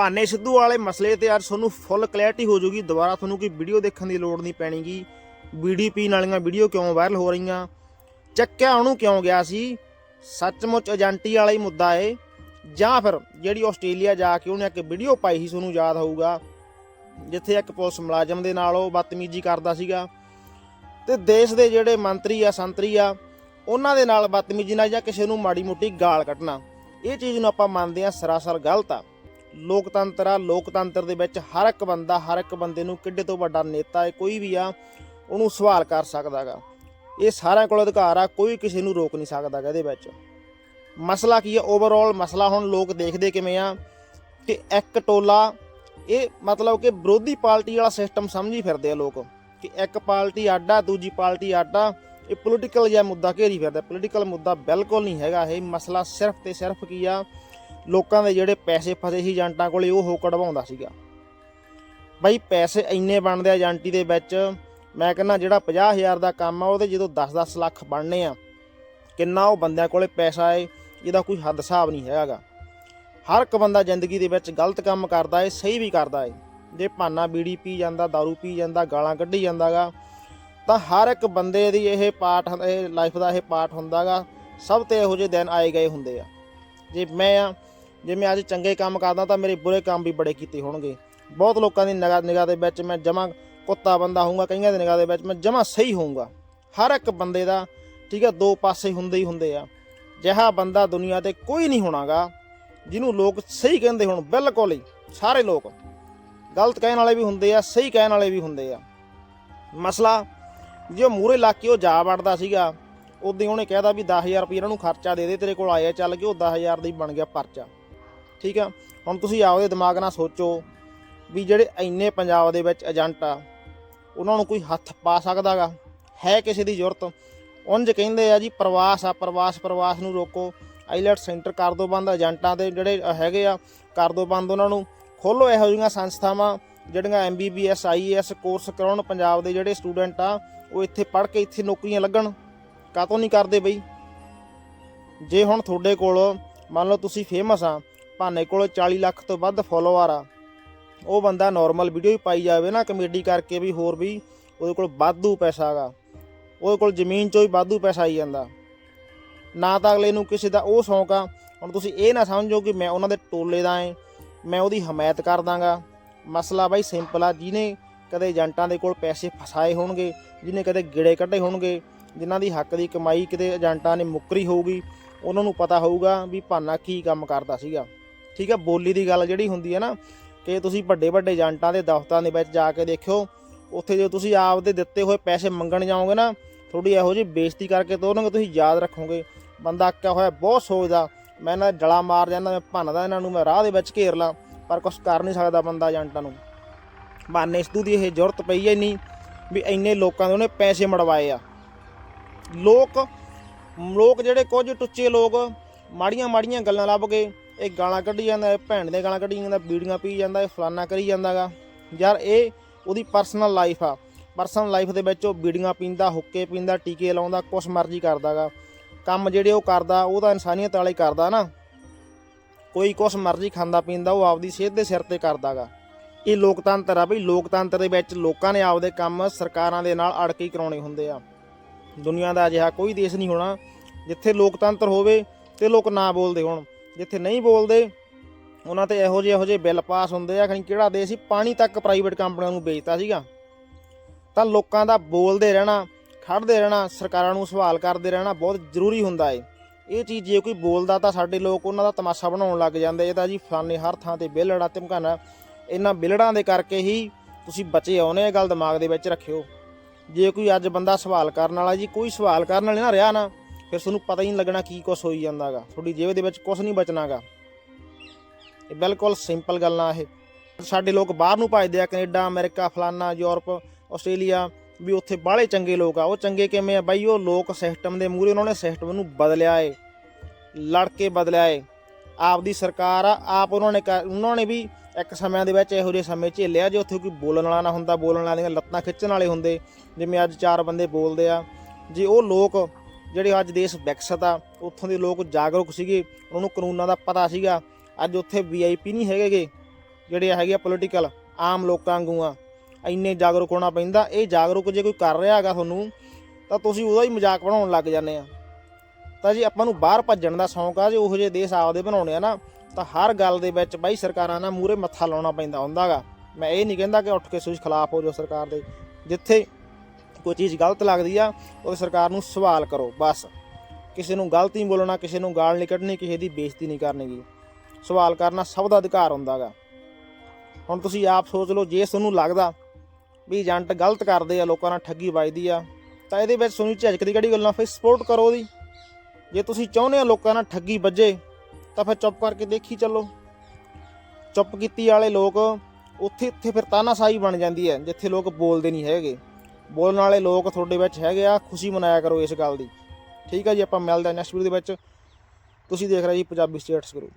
ਭਾਨੇ ਸਿੱਧੂ ਵਾਲੇ ਮਸਲੇ ਤੇ ਅੱਜ ਤੁਹਾਨੂੰ ਫੁੱਲ ਕਲੈਰਿਟੀ ਹੋ ਜਾਊਗੀ। ਦੁਬਾਰਾ ਤੁਹਾਨੂੰ ਕੋਈ ਵੀਡੀਓ ਦੇਖਣ ਦੀ ਲੋੜ ਨਹੀਂ ਪੈਣੀਗੀ। ਬੀਡੀਪੀ ਨਾਲੀਆਂ ਵੀਡੀਓ ਕਿਉਂ ਵਾਇਰਲ ਹੋ ਰਹੀਆਂ? ਚੱਕਿਆ ਉਹਨੂੰ ਕਿਉਂ ਗਿਆ ਸੀ? ਸੱਚਮੁੱਚ ਏਜੰਟੀ ਵਾਲਾ ਹੀ ਮੁੱਦਾ ਏ। ਜਾਂ ਫਿਰ ਜਿਹੜੀ ਆਸਟ੍ਰੇਲੀਆ ਜਾ ਕੇ ਉਹਨੇ ਇੱਕ ਵੀਡੀਓ ਪਾਈ ਸੀ, ਤੁਹਾਨੂੰ ਯਾਦ ਹੋਊਗਾ। ਜਿੱਥੇ ਇੱਕ ਪੁਲਿਸ ਮੁਲਾਜ਼ਮ ਦੇ ਨਾਲ ਉਹ ਬਦਤਮੀਜ਼ੀ ਕਰਦਾ ਸੀਗਾ। ਤੇ ਦੇਸ਼ ਦੇ ਜਿਹੜੇ ਮੰਤਰੀ ਆ, ਸੰਤਰੀ ਆ, ਉਹਨਾਂ ਦੇ ਨਾਲ ਬਦਤਮੀਜ਼ੀ ਨਾਲ ਜਾਂ ਕਿਸੇ ਨੂੰ ਮਾੜੀ ਮੋਟੀ ਗਾਲ ਕੱਢਣਾ। ਇਹ ਚੀਜ਼ ਨੂੰ ਆਪਾਂ ਮੰਨਦੇ ਆ ਸਰਾਸਰ ਗਲਤ ਆ। ਲੋਕਤੰਤਰ ਆ, ਲੋਕਤੰਤਰ ਦੇ ਵਿੱਚ ਹਰ ਇੱਕ ਬੰਦਾ, ਹਰ ਇੱਕ ਬੰਦੇ ਨੂੰ ਕਿੱਡੇ ਤੋਂ ਵੱਡਾ ਨੇਤਾ ਹੈ, ਕੋਈ ਵੀ ਆ, ਉਹਨੂੰ ਸਵਾਲ ਕਰ ਸਕਦਾਗਾ। ਇਹ ਸਾਰਿਆਂ ਕੋਲ ਅਧਿਕਾਰ ਆ, ਕੋਈ ਕਿਸੇ ਨੂੰ ਰੋਕ ਨਹੀਂ ਸਕਦਾਗਾ ਇਹਦੇ ਵਿੱਚ। ਮਸਲਾ ਕੀ ਹੈ ਓਵਰਆਲ ਮਸਲਾ ਹੁਣ ਲੋਕ ਦੇਖਦੇ ਕਿਵੇਂ ਆ ਕਿ ਇੱਕ ਟੋਲਾ, ਇਹ ਮਤਲਬ ਕਿ ਵਿਰੋਧੀ ਪਾਰਟੀ ਵਾਲਾ ਸਿਸਟਮ ਸਮਝੀ ਫਿਰਦੇ ਆ ਲੋਕ ਕਿ ਇੱਕ ਪਾਰਟੀ ਆਡਾ, ਦੂਜੀ ਪਾਰਟੀ ਆਡਾ, ਇਹ ਪੋਲੀਟੀਕਲ ਜਿਹਾ ਮੁੱਦਾ ਘੇਰੀ ਫਿਰਦਾ। ਪੋਲੀਟੀਕਲ ਮੁੱਦਾ ਬਿਲਕੁਲ ਨਹੀਂ ਹੈਗਾ, ਇਹ ਮਸਲਾ ਸਿਰਫ ਤੇ ਸਿਰਫ ਕੀ ਆ ਲੋਕਾਂ ਦੇ ਜਿਹੜੇ ਪੈਸੇ ਫਸੇ ਸੀ ਏਜੰਟਾਂ ਕੋਲੇ, ਉਹ ਹੋ ਕਢਵਾਉਂਦਾ ਸੀਗਾ। ਬਾਈ, ਪੈਸੇ ਇੰਨੇ ਬਣਦੇ ਆ ਏਜੰਟੀ ਦੇ ਵਿੱਚ, ਮੈਂ ਕਹਿੰਦਾ ਜਿਹੜਾ 50000 ਦਾ ਕੰਮ ਆ, ਉਹਦੇ ਜਦੋਂ 10-10 ਲੱਖ ਬਣਨੇ ਆ, ਕਿੰਨਾ ਉਹ ਬੰਦਿਆਂ ਕੋਲੇ ਪੈਸਾ ਏ, ਇਹਦਾ ਕੋਈ ਹੱਦ ਹਿਸਾਬ ਨਹੀਂ ਹੈਗਾ। ਹਰ ਇੱਕ ਬੰਦਾ ਜ਼ਿੰਦਗੀ ਦੇ ਵਿੱਚ ਗਲਤ ਕੰਮ ਕਰਦਾ ਏ, ਸਹੀ ਵੀ ਕਰਦਾ ਏ। ਜੇ ਭਾਨਾ ਬੀੜੀ ਪੀ ਜਾਂਦਾ दारू ਪੀ ਜਾਂਦਾ, ਗਾਲਾਂ ਕੱਢੀ ਜਾਂਦਾਗਾ, ਤਾਂ ਹਰ ਇੱਕ ਬੰਦੇ ਦੀ ਇਹ ਪਾਰਟ ਇਹ ਲਾਈਫ ਦਾ ਇਹ ਪਾਰਟ ਹੁੰਦਾਗਾ, ਸਭ ਤੇ ਇਹੋ ਜਿਹੇ ਦਿਨ ਆਏ ਗਏ ਹੁੰਦੇ ਆ। ਜੇ ਮੈਂ ਆ ਜੇ ਮੈਂ ਅੱਜ ਚੰਗੇ ਕੰਮ ਕਰਦਾ ਤਾਂ ਮੇਰੇ ਬੁਰੇ ਕੰਮ ਵੀ ਬੜੇ ਕੀਤੇ ਹੋਣਗੇ। ਬਹੁਤ ਲੋਕਾਂ ਦੀ ਨਿਗਾਹ ਨਿਗਾਹ ਦੇ ਵਿੱਚ ਮੈਂ ਜਮਾ ਕੁੱਤਾ ਬੰਦਾ ਹੋਊਗਾ, ਕਈਆਂ ਦੀ ਨਿਗਾਹ ਦੇ ਵਿੱਚ ਮੈਂ ਜਮਾ ਸਹੀ ਹੋਊਗਾ। ਹਰ ਇੱਕ ਬੰਦੇ ਦਾ, ਠੀਕ ਹੈ ਦੋ ਪਾਸੇ ਹੁੰਦੇ ਹੀ ਹੁੰਦੇ ਆ। ਜਿਹਾ ਬੰਦਾ ਦੁਨੀਆ ਤੇ ਕੋਈ ਨਹੀਂ ਹੋਣਾਗਾ, ਜਿਹਨੂੰ ਲੋਕ ਸਹੀ ਕਹਿੰਦੇ ਹੁਣ, ਬਿਲਕੁਲ ਹੀ, ਸਾਰੇ ਲੋਕ। ਗਲਤ ਕਹਿਣ ਵਾਲੇ ਵੀ ਹੁੰਦੇ ਆ, ਸਹੀ ਕਹਿਣ ਵਾਲੇ ਵੀ ਹੁੰਦੇ ਆ। ਮਸਲਾ, ਜੋ ਮੂਰੇ ਲਾ ਕੇ ਉਹ ਜਾ ਵੜਦਾ ਸੀਗਾ ਉਦੋਂ ਉਹਨੇ ਕਹਿਦਾ ਵੀ 10000 ਰੁਪਏ ਇਹਨਾਂ ਨੂੰ ਖਰਚਾ ਦੇ ਦੇ, ਤੇਰੇ ਕੋਲ ਆਇਆ ਚੱਲ ਕੇ, ਉਹ 10000 ਦਾ ਹੀ ਬਣ ਗਿਆ ਪਰਚਾ। ਠੀਕ ਆ? ਹੁਣ ਤੁਸੀਂ ਆਪਦੇ ਦਿਮਾਗ ਨਾਲ ਸੋਚੋ ਵੀ ਜਿਹੜੇ ਇੰਨੇ ਪੰਜਾਬ ਦੇ ਵਿੱਚ ਏਜੰਟ ਆ, ਉਹਨਾਂ ਨੂੰ ਕੋਈ ਹੱਥ ਪਾ ਸਕਦਾਗਾ ਹੈ ਕਿਸੇ ਦੀ ਜ਼ਰੂਰਤ? ਉਂਝ ਕਹਿੰਦੇ ਆ ਜੀ, ਪ੍ਰਵਾਸ ਆ, ਪ੍ਰਵਾਸ ਪ੍ਰਵਾਸ ਨੂੰ ਰੋਕੋ। ਆਈਲੈਟ ਸੈਂਟਰ ਕਰ ਦੋ ਬੰਦ, ਏਜੰਟਾਂ ਦੇ ਜਿਹੜੇ ਹੈਗੇ ਆ, ਕਰ ਦੋ ਬੰਦ ਉਹਨਾਂ ਨੂੰ। ਖੋਲੋ ਇਹੋ ਜਿਹੀਆਂ ਸੰਸਥਾਵਾਂ ਜਿਹੜੀਆਂ ਐਮਬੀਬੀਐਸ ਆਈਏਐਸ ਕੋਰਸ ਕਰਾਉਣ ਪੰਜਾਬ ਦੇ ਜਿਹੜੇ ਸਟੂਡੈਂਟ ਆ, ਉਹ ਇੱਥੇ ਪੜ੍ਹ ਕੇ ਇੱਥੇ ਨੌਕਰੀਆਂ ਲੱਗਣ। ਕਾਤੋਂ ਨਹੀਂ ਕਰਦੇ ਬਈ? ਜੇ ਹੁਣ ਤੁਹਾਡੇ ਕੋਲ ਮੰਨ ਲਓ ਤੁਸੀਂ ਫੇਮਸ ਆ ਭਾਨੇ ਕੋਲ 40 ਲੱਖ ਤੋਂ ਵੱਧ ਫੋਲੋਅਰ ਆ। ਉਹ ਬੰਦਾ ਨਾਰਮਲ ਵੀਡੀਓ ਹੀ ਪਾਈ ਜਾਵੇ ਨਾ ਕਮੇਡੀ ਕਰਕੇ ਵੀ ਹੋਰ ਵੀ ਉਹਦੇ ਕੋਲ ਵਾਧੂ ਪੈਸਾ ਹੈਗਾ। ਉਹਦੇ ਕੋਲ ਜ਼ਮੀਨ ਚੋਂ ਹੀ ਵਾਧੂ ਪੈਸਾ ਆਈ ਜਾਂਦਾ। ਨਾ ਤਾਂ ਅਗਲੇ ਨੂੰ ਕਿਸੇ ਦਾ ਉਹ ਸ਼ੌਂਕ ਆ, ਹੁਣ ਤੁਸੀਂ ਇਹ ਨਾ ਸਮਝੋ ਕਿ ਮੈਂ ਉਹਨਾਂ ਦੇ ਟੋਲੇ ਦਾ ਏ ਮੈਂ ਉਹਦੀ ਹਮਾਇਤ ਕਰ ਦਾਂਗਾ। ਮਸਲਾ ਬਾਈ ਸਿੰਪਲ ਆ, ਜਿਹਨੇ ਕਦੇ ਏਜੰਟਾਂ ਦੇ ਕੋਲ ਪੈਸੇ ਫਸਾਏ ਹੋਣਗੇ, ਜਿਹਨੇ ਕਦੇ ਗਿੜੇ ਕੱਢੇ ਹੋਣਗੇ, ਜਿਨ੍ਹਾਂ ਦੀ ਹੱਕ ਦੀ ਕਮਾਈ ਕਿਤੇ ਏਜੰਟਾਂ ਨੇ ਮੁੱਕਰੀ ਹੋਊਗੀ, ਉਹਨਾਂ ਨੂੰ ਪਤਾ ਹੋਊਗਾ ਵੀ ਭਾਨਾ ਕੀ ਕੰਮ ਕਰਦਾ ਸੀਗਾ। ਠੀਕ ਆ ਬੋਲੀ ਦੀ ਗੱਲ ਜਿਹੜੀ ਹੁੰਦੀ ਹੈ ਨਾ, ਕਿ ਤੁਸੀਂ ਵੱਡੇ ਵੱਡੇ ਏਜੰਟਾਂ ਦੇ ਦਫ਼ਤਰਾਂ ਦੇ ਵਿੱਚ ਜਾ ਕੇ ਦੇਖਿਓ, ਉੱਥੇ ਜੇ ਤੁਸੀਂ ਆਪ ਦੇ ਦਿੱਤੇ ਹੋਏ ਪੈਸੇ ਮੰਗਣ ਜਾਓਗੇ ਨਾ ਥੋੜੀ ਇਹੋ ਜਿਹੀ ਬੇਇੱਜ਼ਤੀ ਕਰਕੇ ਤੋਰਨਗੇ ਤੁਸੀਂ ਯਾਦ ਰੱਖੋਗੇ। ਬੰਦਾ ਅੱਕਿਆ ਹੋਇਆ ਬਹੁਤ ਸੋਚਦਾ, ਮੈਂ ਇਹਨਾਂ ਦਾ ਡਲਾ ਮਾਰ ਜਾਂਦਾ ਮੈਂ ਭੰਨਦਾ, ਇਹਨਾਂ ਨੂੰ ਮੈਂ ਰਾਹ ਦੇ ਵਿੱਚ ਘੇਰ ਲਾਂ, ਪਰ ਕੁਝ ਕਰ ਨਹੀਂ ਸਕਦਾ ਬੰਦਾ ਏਜੰਟਾਂ ਨੂੰ। ਬਾਨੇ ਸਿੱਧੂ ਦੀ ਇਹ ਜ਼ਰੂਰਤ ਪਈ ਹੈ ਨਹੀਂ ਵੀ ਇੰਨੇ ਲੋਕਾਂ ਦੇ ਉਹਨੇ ਪੈਸੇ ਮੜਵਾਏ ਆ। ਲੋਕ ਲੋਕ ਜਿਹੜੇ ਕੁਝ ਟੁੱਚੇ ਲੋਕ ਮਾੜੀਆਂ ਮਾੜੀਆਂ ਗੱਲਾਂ ਲੱਭ ਕੇ ਇਹ ਗਾਲਾਂ ਕੱਢੀ ਜਾਂਦਾ, ਇਹ ਭੈਣ ਦੇ ਗਾਲਾਂ ਕੱਢੀ ਜਾਂਦਾ, ਬੀੜੀਆਂ ਪੀ ਜਾਂਦਾ, ਇਹ ਫਲਾਨਾ ਕਰੀ ਜਾਂਦਾਗਾ। ਯਾਰ ਇਹ ਉਹਦੀ ਪਰਸਨਲ ਲਾਈਫ ਆ। ਪਰਸਨਲ ਲਾਈਫ ਦੇ ਵਿੱਚ ਉਹ ਬੀੜੀਆਂ ਪੀਂਦਾ, ਹੁੱਕੇ ਪੀਂਦਾ, ਟੀਕੇ ਲਾਉਂਦਾ, ਕੁਛ ਮਰਜ਼ੀ ਕਰਦਾਗਾ। ਕੰਮ ਜਿਹੜੇ ਉਹ ਕਰਦਾ, ਉਹ ਤਾਂ ਇਨਸਾਨੀਅਤ ਵਾਲੇ ਕਰਦਾ ਨਾ। ਕੋਈ ਕੁਛ ਮਰਜ਼ੀ ਖਾਂਦਾ ਪੀਂਦਾ, ਉਹ ਆਪਦੀ ਸਿਹਤ ਦੇ ਸਿਰ ਤੇ ਕਰਦਾਗਾ। ਇਹ ਲੋਕਤੰਤਰ ਆ ਬਈ, ਲੋਕਤੰਤਰ ਦੇ ਵਿੱਚ ਲੋਕਾਂ ਨੇ ਆਪਦੇ ਕੰਮ ਸਰਕਾਰਾਂ ਦੇ ਨਾਲ ਅੜ ਕੇ ਹੀ ਕਰਾਉਣੇ ਹੁੰਦੇ ਆ। ਦੁਨੀਆ ਦਾ ਅਜਿਹਾ ਕੋਈ ਦੇਸ਼ ਨਹੀਂ ਹੋਣਾ, ਜਿੱਥੇ ਲੋਕਤੰਤਰ ਹੋਵੇ ਤੇ ਲੋਕ ਨਾ ਬੋਲਦੇ ਹੋਣ। ਜਿੱਥੇ ਨਹੀਂ ਬੋਲਦੇ, ਉਹਨਾਂ ਤੇ ਇਹੋ ਜਿਹੇ ਇਹੋ ਜਿਹੇ ਬਿੱਲ ਪਾਸ ਹੁੰਦੇ ਆ, ਖਣੀ ਕਿਹੜਾ ਦੇ ਸੀ? ਪਾਣੀ ਤੱਕ ਪ੍ਰਾਈਵੇਟ ਕੰਪਨੀਆਂ ਨੂੰ ਵੇਚਤਾ ਸੀਗਾ। ਤਾਂ ਲੋਕਾਂ ਦਾ ਬੋਲਦੇ ਰਹਿਣਾ ਖੜਦੇ ਰਹਿਣਾ, ਸਰਕਾਰਾਂ ਨੂੰ ਸਵਾਲ ਕਰਦੇ ਰਹਿਣਾ ਬਹੁਤ ਜ਼ਰੂਰੀ ਹੁੰਦਾ ਏ। ਇਹ ਚੀਜ਼ ਜੇ ਕੋਈ ਬੋਲਦਾ ਤਾਂ ਸਾਡੇ ਲੋਕ ਉਹਨਾਂ ਦਾ ਤਮਾਸ਼ਾ ਬਣਾਉਣ ਲੱਗ ਜਾਂਦੇ ਇਹ ਤਾਂ ਜੀ ਫਲਾਨੇ ਹਰ ਥਾਂ ਤੇ ਬਿਲੜਾ ਧਮਕਾਣਾ ਇਹਨਾਂ ਬਿਲੜਾਂ ਦੇ ਕਰਕੇ ਹੀ ਤੁਸੀਂ ਬਚੇ ਆਉਨੇ ਇਹ ਗੱਲ ਦਿਮਾਗ ਦੇ ਵਿੱਚ ਰੱਖਿਓ। ਜੇ ਕੋਈ ਅੱਜ ਬੰਦਾ ਸਵਾਲ ਕਰਨ ਵਾਲਾ ਜੀ, ਕੋਈ ਸਵਾਲ ਕਰਨ ਵਾਲੇ ਨਾ ਰਿਹਾ ਨਾ ਫਿਰ ਤੁਹਾਨੂੰ ਪਤਾ ਹੀ ਨਹੀਂ ਲੱਗਣਾ ਕੀ ਕੁਛ ਹੋਈ ਜਾਂਦਾਗਾ। ਤੁਹਾਡੀ ਜੇਬ ਦੇ ਵਿੱਚ ਕੁਛ ਨਹੀਂ ਬਚਣਾਗਾ। ਇਹ ਬਿਲਕੁਲ ਸਿੰਪਲ ਗੱਲਾਂ ਇਹ। ਸਾਡੇ ਲੋਕ ਬਾਹਰ ਨੂੰ ਭੱਜਦੇ ਆ, ਕੈਨੇਡਾ, ਅਮਰੀਕਾ, ਫਲਾਨਾ, ਯੂਰਪ, ਆਸਟ੍ਰੇਲੀਆ, ਵੀ ਉੱਥੇ ਬਾਹਲੇ ਚੰਗੇ ਲੋਕ ਆ। ਉਹ ਚੰਗੇ ਕਿਵੇਂ ਆ ਬਾਈ? ਉਹ ਲੋਕ ਸਿਸਟਮ ਦੇ ਮੂਹਰੇ ਉਹਨਾਂ ਨੇ ਸਿਸਟਮ ਨੂੰ ਬਦਲਿਆ ਏ। ਲੜ ਕੇ ਬਦਲਿਆ ਏ। ਆਪਦੀ ਸਰਕਾਰ ਆ, ਆਪ ਉਹਨਾਂ ਨੇ ਕਰ- ਉਹਨਾਂ ਨੇ ਵੀ ਇੱਕ ਸਮਿਆਂ ਦੇ ਵਿੱਚ ਇਹੋ ਜਿਹੇ ਸਮੇਂ ਝੇਲਿਆ ਜੇ ਉੱਥੇ ਕੋਈ ਬੋਲਣ ਵਾਲਾ ਨਾ ਹੁੰਦਾ, ਬੋਲਣ ਵਾਲੀਆਂ ਲੱਤਾਂ ਖਿੱਚਣ ਵਾਲੇ ਹੁੰਦੇ। ਜਿਵੇਂ ਅੱਜ ਚਾਰ ਬੰਦੇ ਬੋਲਦੇ ਆ। ਜੇ ਉਹ ਲੋਕ ਜਿਹੜੇ ਅੱਜ ਦੇਸ਼ ਵਿਕਸਿਤ ਆ, ਉੱਥੋਂ ਦੇ ਲੋਕ ਜਾਗਰੂਕ ਸੀਗੇ, ਉਹਨਾਂ ਨੂੰ ਕਾਨੂੰਨਾਂ ਦਾ ਪਤਾ ਸੀਗਾ। ਅੱਜ ਉੱਥੇ ਵੀਆਈਪੀ ਨਹੀਂ ਹੈਗੇਗੇ, ਜਿਹੜੇ ਹੈਗੇ ਆ ਪੋਲੀਟੀਕਲ ਆਮ ਲੋਕਾਂ ਵਾਂਗੂ ਆ। ਇੰਨੇ ਜਾਗਰੂਕ ਹੋਣਾ ਪੈਂਦਾ। ਇਹ ਜਾਗਰੂਕ ਜੇ ਕੋਈ ਕਰ ਰਿਹਾ ਹੈਗਾ ਤੁਹਾਨੂੰ, ਤਾਂ ਤੁਸੀਂ ਉਹਦਾ ਹੀ ਮਜ਼ਾਕ ਬਣਾਉਣ ਲੱਗ ਜਾਂਦੇ ਆ। ਤਾਂ ਜੀ ਆਪਾਂ ਨੂੰ ਬਾਹਰ ਭੱਜਣ ਦਾ ਸ਼ੌਂਕ ਆ, ਜੇ ਉਹੋ ਜਿਹੇ ਦੇਸ਼ ਆਪਦੇ ਬਣਾਉਣੇ ਆ ਨਾ, ਤਾਂ ਹਰ ਗੱਲ ਦੇ ਵਿੱਚ ਬਾਈ ਸਰਕਾਰਾਂ ਨਾਲ ਮੂਰੇ ਮੱਥਾ ਲਾਉਣਾ ਪੈਂਦਾ ਹੁੰਦਾਗਾ ਮੈਂ ਇਹ ਨਹੀਂ ਕਹਿੰਦਾ ਕਿ ਉੱਠ ਕੇ ਤੁਸੀਂ ਖਿਲਾਫ ਹੋ ਜਾਓ ਸਰਕਾਰ ਦੇ। ਜਿੱਥੇ ਕੋਈ ਚੀਜ਼ ਗਲਤ ਲੱਗਦੀ ਆ ਉਹ ਸਰਕਾਰ ਨੂੰ ਸਵਾਲ ਕਰੋ, ਬਸ। ਕਿਸੇ ਨੂੰ ਗਲਤ ਨਹੀਂ ਬੋਲਣਾ, ਕਿਸੇ ਨੂੰ ਗਾਲ ਨਹੀਂ ਕੱਢਣੀ, ਕਿਸੇ ਦੀ ਬੇਇੱਜ਼ਤੀ ਨਹੀਂ ਕਰਨੀ ਗੀ। ਸਵਾਲ ਕਰਨਾ ਸਭ ਦਾ ਅਧਿਕਾਰ ਹੁੰਦਾਗਾ ਹੁਣ ਤੁਸੀਂ ਆਪ ਸੋਚ ਲਓ, ਜੇ ਤੁਹਾਨੂੰ ਲੱਗਦਾ ਵੀ ਏਜੰਟ ਗਲਤ ਕਰਦੇ ਆ, ਲੋਕਾਂ ਨਾਲ ਠੱਗੀ ਵੱਜਦੀ ਆ, ਤਾਂ ਇਹਦੇ ਵਿੱਚ ਤੁਹਾਨੂੰ ਝਿਜਕ ਦੀ ਕਿਹੜੀ ਗੱਲ ਨਾ ਫਿਰ ਸਪੋਰਟ ਕਰੋ ਉਹਦੀ। ਜੇ ਤੁਸੀਂ ਚਾਹੁੰਦੇ ਹੋ ਲੋਕਾਂ ਨਾਲ ਠੱਗੀ ਵੱਜੇ, ਤਾਂ ਫਿਰ ਚੁੱਪ ਕਰਕੇ ਦੇਖੀ ਚੱਲੋ। ਚੁੱਪ ਕੀਤੀ ਵਾਲੇ ਲੋਕ ਉੱਥੇ ਉੱਥੇ ਫਿਰ ਤਾਨਾਸ਼ਾਹੀ ਬਣ ਜਾਂਦੀ ਹੈ, ਜਿੱਥੇ ਲੋਕ ਬੋਲਦੇ ਨਹੀਂ ਹੈਗੇ। ਬੋਲਣ ਵਾਲੇ ਲੋਕ ਤੁਹਾਡੇ ਵਿੱਚ ਹੈਗੇ ਆ, ਖੁਸ਼ੀ ਮਨਾਇਆ ਕਰੋ ਇਸ ਗੱਲ ਦੀ। ਠੀਕ ਆ ਜੀ, ਆਪਾਂ ਮਿਲਦੇ ਹਾਂ ਨੈਕਸਟ ਵੀਡੀਓ ਦੇ ਵਿੱਚ। ਤੁਸੀਂ ਦੇਖ ਰਹੇ ਜੀ ਪੰਜਾਬੀ ਸਟੇਟਸ ਗਰੁੱਪ